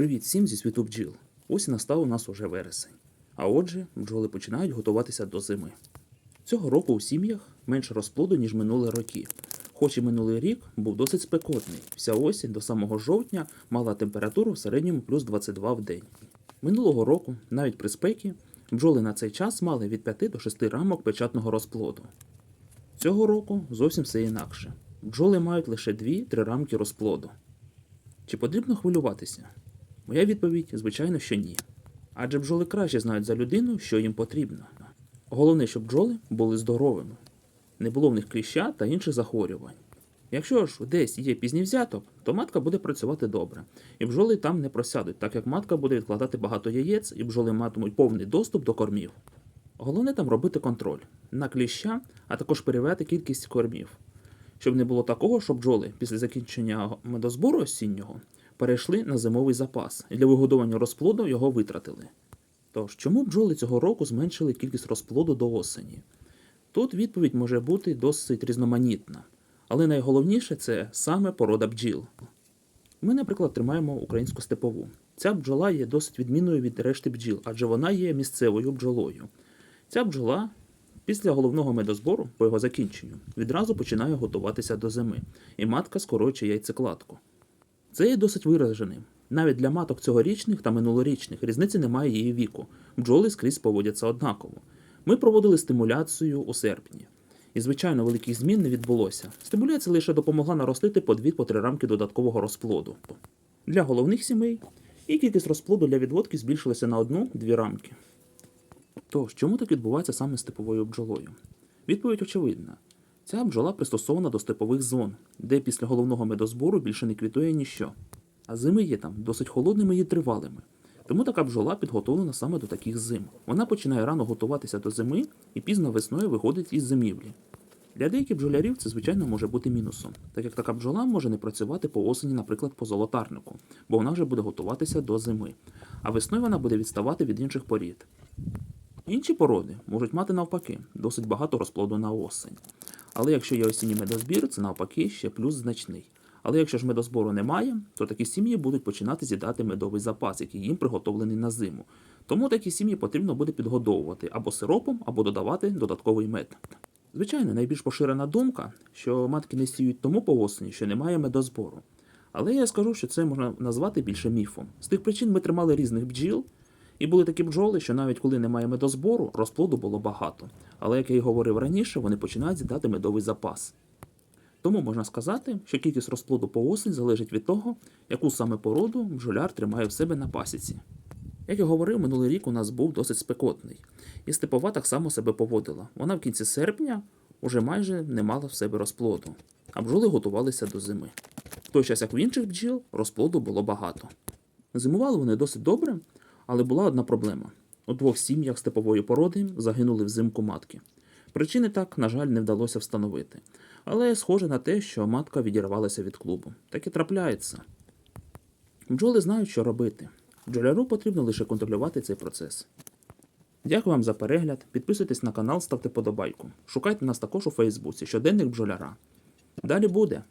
Привіт всім зі світу бджіл. Ось і настав у нас уже вересень. А отже, бджоли починають готуватися до зими. Цього року у сім'ях менше розплоду, ніж минулі роки. Хоч і минулий рік був досить спекотний. Вся осінь до самого жовтня мала температуру в середньому плюс 22 в день. Минулого року, навіть при спекі, бджоли на цей час мали від 5 до 6 рамок печатного розплоду. Цього року зовсім все інакше. Бджоли мають лише 2-3 рамки розплоду. Чи потрібно хвилюватися? Моя відповідь, звичайно, що ні. Адже бджоли краще знають за людину, що їм потрібно. Головне, щоб бджоли були здоровими, не було в них кліща та інших захворювань. Якщо ж десь є пізній взяток, то матка буде працювати добре, і бджоли там не просядуть, так як матка буде відкладати багато яєць, і бджоли матимуть повний доступ до кормів. Головне там робити контроль на кліща, а також перевіряти кількість кормів, щоб не було такого, що бджоли після закінчення медозбору осіннього перейшли на зимовий запас і для вигодовування розплоду його витратили. Тож, чому бджоли цього року зменшили кількість розплоду до осені? Тут відповідь може бути досить різноманітна, але найголовніше це саме порода бджіл. Ми, наприклад, тримаємо українську степову. Ця бджола є досить відмінною від решти бджіл, адже вона є місцевою бджолою. Ця бджола після головного медозбору, по його закінченню, відразу починає готуватися до зими, і матка скорочує яйцекладку. Це є досить вираженим. Навіть для маток цьогорічних та минулорічних різниці немає її віку. Бджоли скрізь поводяться однаково. Ми проводили стимуляцію у серпні. І, звичайно, великих змін не відбулося. Стимуляція лише допомогла наростити по 2-3 рамки додаткового розплоду. Для головних сімей і кількість розплоду для відводки збільшилася на 1-2 рамки. Тож, чому так відбувається саме з типовою бджолою? Відповідь очевидна. Ця бджола пристосована до степових зон, де після головного медозбору більше не квітує ніщо. А зими є там досить холодними і тривалими. Тому така бджола підготовлена саме до таких зим. Вона починає рано готуватися до зими і пізно весною виходить із зимівлі. Для деяких бджолярів це, звичайно, може бути мінусом, так як така бджола може не працювати по осені, наприклад, по золотарнику, бо вона вже буде готуватися до зими, а весною вона буде відставати від інших порід. Інші породи можуть мати навпаки досить багато розплоду на осень. Але якщо є осінній медозбір, це навпаки ще плюс значний. Але якщо ж медозбору немає, то такі сім'ї будуть починати з'їдати медовий запас, який їм приготовлений на зиму. Тому такі сім'ї потрібно буде підгодовувати або сиропом, або додавати додатковий мед. Звичайно, найбільш поширена думка, що матки не сіють тому по осені, що немає медозбору. Але я скажу, що це можна назвати більше міфом. З тих причин ми тримали різних бджіл, і були такі бджоли, що навіть коли немає медозбору, розплоду було багато. Але, як я й говорив раніше, вони починають з'їдати медовий запас. Тому можна сказати, що кількість розплоду по осінь залежить від того, яку саме породу бджоляр тримає в себе на пасіці. Як я говорив, минулий рік у нас був досить спекотний, і степова так само себе поводила. Вона в кінці серпня уже майже не мала в себе розплоду, а бджоли готувалися до зими. В той час, як в інших бджіл, розплоду було багато. Зимували вони досить добре, але була одна проблема: у двох сім'ях степової породи загинули взимку матки. Причини так, на жаль, не вдалося встановити. Але схоже на те, що матка відірвалася від клубу. Так і трапляється. Бджоли знають, що робити. Бджоляру потрібно лише контролювати цей процес. Дякую вам за перегляд. Підписуйтесь на канал, ставте подобайку. Шукайте нас також у Фейсбуці, щоденник бджоляра. Далі буде.